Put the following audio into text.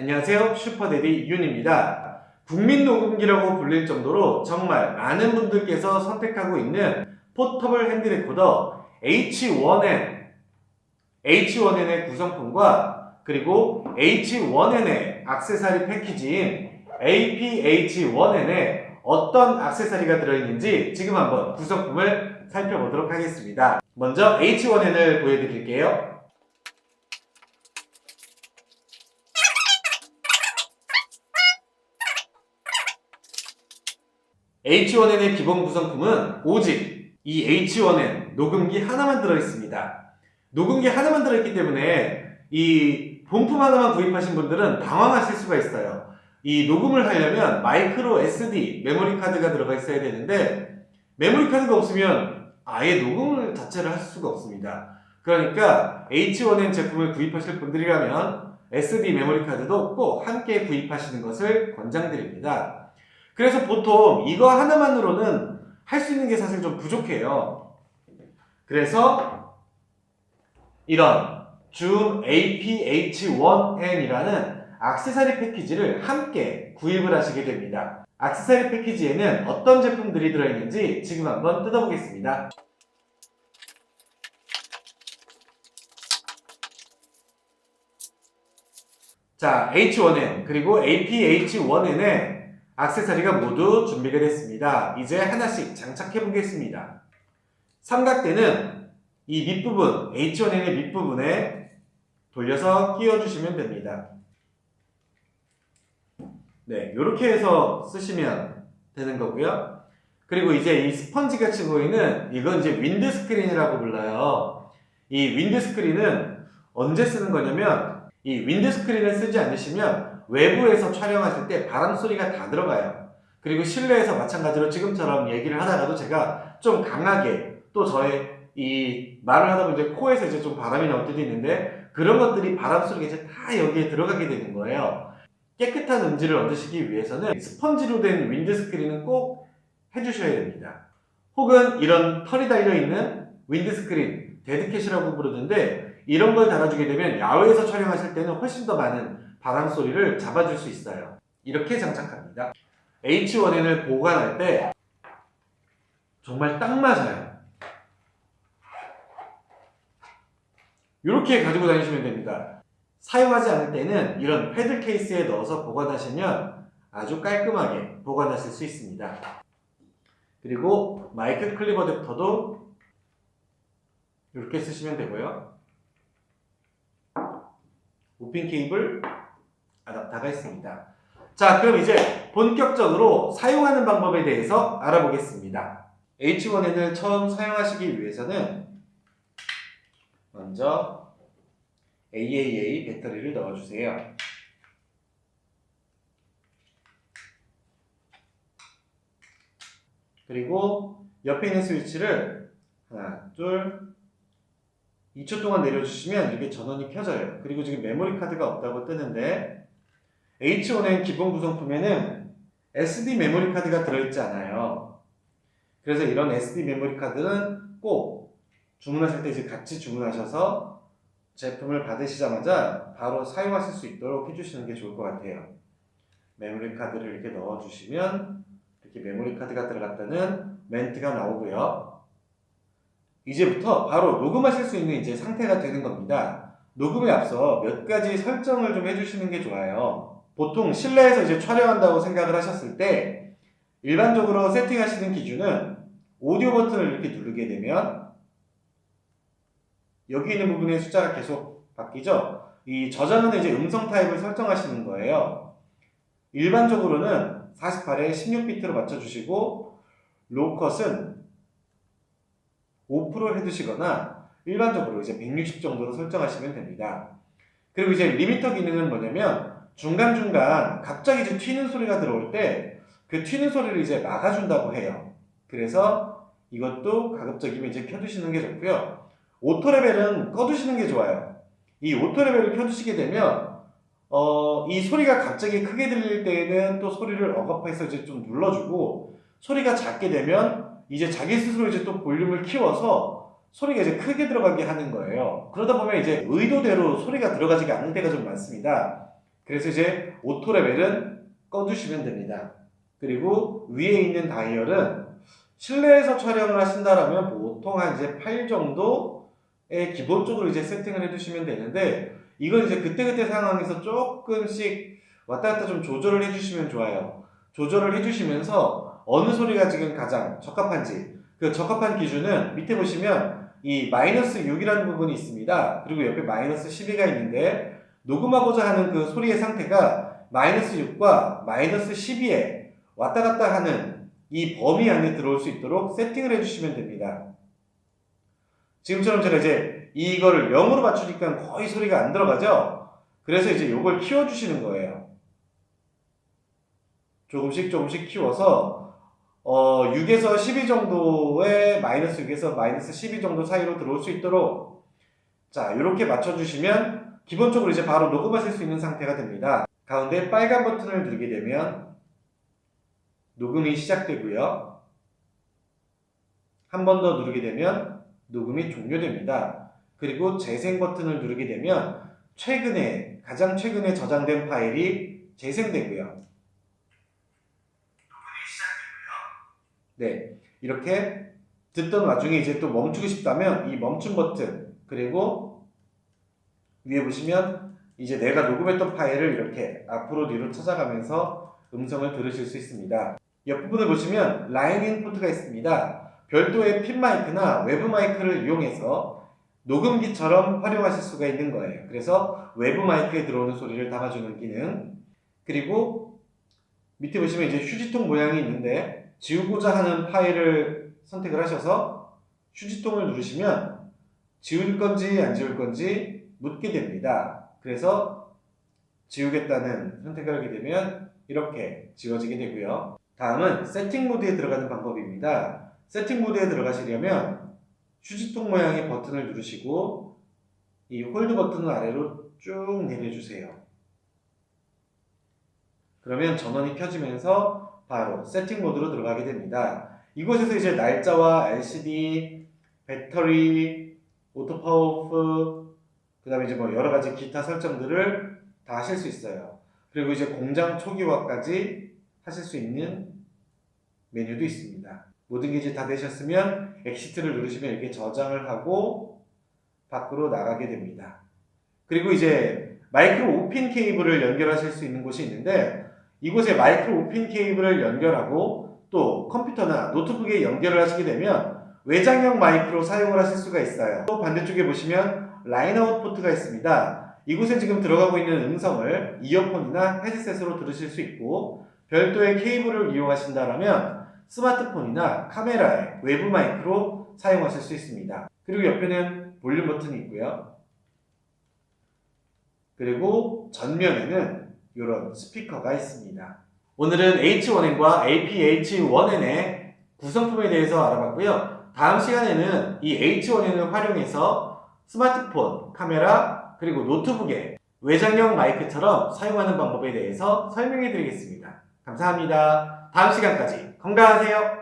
안녕하세요. 슈퍼데디 윤입니다. 국민 녹음기라고 불릴 정도로 정말 많은 분들께서 선택하고 있는 포터블 핸드 레코더 H1N, H1N의 구성품과 그리고 H1N의 악세사리 패키지인 APH1N에 어떤 악세사리가 들어있는지 지금 한번 구성품을 살펴보도록 하겠습니다. 먼저 H1N을 보여드릴게요. H1N의 기본 구성품은 오직 이 H1N 녹음기 하나만 들어있습니다. 녹음기 하나만 들어있기 때문에 이 본품 하나만 구입하신 분들은 당황하실 수가 있어요. 이 녹음을 하려면 마이크로 SD 메모리 카드가 들어가 있어야 되는데 메모리 카드가 없으면 아예 녹음을 자체를 할 수가 없습니다. 그러니까 H1N 제품을 구입하실 분들이라면 SD 메모리 카드도 꼭 함께 구입하시는 것을 권장드립니다. 그래서 보통 이거 하나만으로는 할 수 있는 게 사실 좀 부족해요. 그래서 이런 줌 APH1N이라는 악세사리 패키지를 함께 구입을 하시게 됩니다. 악세사리 패키지에는 어떤 제품들이 들어있는지 지금 한번 뜯어보겠습니다. 자, H1N 그리고 APH1N의 악세사리가 모두 준비가 됐습니다. 이제 하나씩 장착해 보겠습니다. 삼각대는 이 밑부분, H1N의 밑부분에 돌려서 끼워주시면 됩니다. 네, 이렇게 해서 쓰시면 되는 거고요. 그리고 이제 이 스펀지 같이 보이는 이건 이제 윈드 스크린이라고 불러요. 이 윈드 스크린은 언제 쓰는 거냐면 이 윈드 스크린을 쓰지 않으시면 외부에서 촬영하실 때 바람 소리가 다 들어가요. 그리고 실내에서 마찬가지로 지금처럼 얘기를 하다가도 제가 좀 강하게 또 저의 이 말을 하다 보면 이제 코에서 이제 좀 바람이 나올 때도 있는데 그런 것들이 바람 소리가 이제 다 여기에 들어가게 되는 거예요. 깨끗한 음질을 얻으시기 위해서는 스펀지로 된 윈드 스크린은 꼭 해주셔야 됩니다. 혹은 이런 털이 달려있는 윈드 스크린, 데드캣이라고 부르는데 이런 걸 달아주게 되면 야외에서 촬영하실 때는 훨씬 더 많은 바람 소리를 잡아줄 수 있어요. 이렇게 장착합니다. H1N을 보관할 때 정말 딱 맞아요. 이렇게 가지고 다니시면 됩니다. 사용하지 않을 때는 이런 패드 케이스에 넣어서 보관하시면 아주 깔끔하게 보관하실 수 있습니다. 그리고 마이크 클립 어댑터도 이렇게 쓰시면 되고요. 우핀 케이블 아답터가 있습니다. 자, 그럼 이제 본격적으로 사용하는 방법에 대해서 알아보겠습니다. H1N을 처음 사용하시기 위해서는 먼저 AAA 배터리를 넣어주세요. 그리고 옆에 있는 스위치를 하나, 둘, 2초 동안 내려주시면 이게 전원이 켜져요. 그리고 지금 메모리 카드가 없다고 뜨는데 H1N 기본 구성품에는 SD 메모리 카드가 들어있지 않아요. 그래서 이런 SD 메모리 카드는 꼭 주문하실 때 이제 같이 주문하셔서 제품을 받으시자마자 바로 사용하실 수 있도록 해주시는 게 좋을 것 같아요. 메모리 카드를 이렇게 넣어주시면 이렇게 메모리 카드가 들어갔다는 멘트가 나오고요. 이제부터 바로 녹음하실 수 있는 이제 상태가 되는 겁니다. 녹음에 앞서 몇 가지 설정을 좀 해주시는 게 좋아요. 보통 실내에서 이제 촬영한다고 생각을 하셨을 때 일반적으로 세팅하시는 기준은 오디오 버튼을 이렇게 누르게 되면 여기 있는 부분의 숫자가 계속 바뀌죠. 이 저장은 이제 음성 타입을 설정하시는 거예요. 일반적으로는 48에 16비트로 맞춰주시고 로컷은 5% 해두시거나 일반적으로 이제 160 정도로 설정하시면 됩니다. 그리고 이제 리미터 기능은 뭐냐면 중간중간 갑자기 이제 튀는 소리가 들어올 때 그 튀는 소리를 이제 막아준다고 해요. 그래서 이것도 가급적이면 이제 켜두시는 게 좋고요. 오토 레벨은 꺼두시는 게 좋아요. 이 오토 레벨을 켜두시게 되면 어, 이 소리가 갑자기 크게 들릴 때에는 또 소리를 억압해서 이제 좀 눌러주고 소리가 작게 되면 이제 자기 스스로 이제 또 볼륨을 키워서 소리가 이제 크게 들어가게 하는 거예요. 그러다 보면 이제 의도대로 소리가 들어가지가 않을 때가 좀 많습니다. 그래서 이제 오토 레벨은 꺼두시면 됩니다. 그리고 위에 있는 다이얼은 실내에서 촬영을 하신다라면 보통 한 이제 8 정도에 기본적으로 이제 세팅을 해두시면 되는데 이건 이제 그때그때 상황에서 조금씩 왔다 갔다 좀 조절을 해주시면 좋아요. 조절을 해주시면서 어느 소리가 지금 가장 적합한지 그 적합한 기준은 밑에 보시면 이 마이너스 6이라는 부분이 있습니다. 그리고 옆에 마이너스 12가 있는데 녹음하고자 하는 그 소리의 상태가 마이너스 6과 마이너스 12에 왔다 갔다 하는 이 범위 안에 들어올 수 있도록 세팅을 해주시면 됩니다. 지금처럼 제가 이제 이거를 0으로 맞추니까 거의 소리가 안 들어가죠? 그래서 이제 이걸 키워주시는 거예요. 조금씩 조금씩 키워서 어, 6에서 12 정도의 마이너스 6에서 마이너스 12 정도 사이로 들어올 수 있도록 자 이렇게 맞춰주시면 기본적으로 이제 바로 녹음하실 수 있는 상태가 됩니다. 가운데 빨간 버튼을 누르게 되면 녹음이 시작되고요. 한 번 더 누르게 되면 녹음이 종료됩니다. 그리고 재생 버튼을 누르게 되면 최근에 가장 최근에 저장된 파일이 재생되고요. 네, 이렇게 듣던 와중에 이제 또 멈추고 싶다면 이 멈춤 버튼 그리고 위에 보시면 이제 내가 녹음했던 파일을 이렇게 앞으로 뒤로 찾아가면서 음성을 들으실 수 있습니다. 옆부분을 보시면 라인 인포트가 있습니다. 별도의 핀 마이크나 외부 마이크를 이용해서 녹음기처럼 활용하실 수가 있는 거예요. 그래서 외부 마이크에 들어오는 소리를 담아주는 기능. 그리고 밑에 보시면 이제 휴지통 모양이 있는데 지우고자 하는 파일을 선택을 하셔서 휴지통을 누르시면 지울 건지 안 지울 건지 묻게 됩니다. 그래서 지우겠다는 선택을 하게 되면 이렇게 지워지게 되고요. 다음은 세팅 모드에 들어가는 방법입니다. 세팅 모드에 들어가시려면 휴지통 모양의 버튼을 누르시고 이 홀드 버튼을 아래로 쭉 내려주세요. 그러면 전원이 켜지면서 바로 세팅 모드로 들어가게 됩니다. 이곳에서 이제 날짜와 LCD, 배터리, 오토 파워오프, 그 다음에 이제 뭐 여러 가지 기타 설정들을 다 하실 수 있어요. 그리고 이제 공장 초기화까지 하실 수 있는 메뉴도 있습니다. 모든 게 이제 다 되셨으면 엑시트를 누르시면 이렇게 저장을 하고 밖으로 나가게 됩니다. 그리고 이제 마이크로 5핀 케이블을 연결하실 수 있는 곳이 있는데 이곳에 마이크로 5핀 케이블을 연결하고 또 컴퓨터나 노트북에 연결을 하시게 되면 외장형 마이크로 사용을 하실 수가 있어요. 또 반대쪽에 보시면 라인아웃 포트가 있습니다. 이곳에 지금 들어가고 있는 음성을 이어폰이나 헤드셋으로 들으실 수 있고 별도의 케이블을 이용하신다면 스마트폰이나 카메라의 외부 마이크로 사용하실 수 있습니다. 그리고 옆에는 볼륨 버튼이 있고요. 그리고 전면에는 이런 스피커가 있습니다. 오늘은 H1N과 APH1N의 구성품에 대해서 알아봤고요. 다음 시간에는 이 H1N을 활용해서 스마트폰, 카메라, 그리고 노트북에 외장형 마이크처럼 사용하는 방법에 대해서 설명해 드리겠습니다. 감사합니다. 다음 시간까지 건강하세요.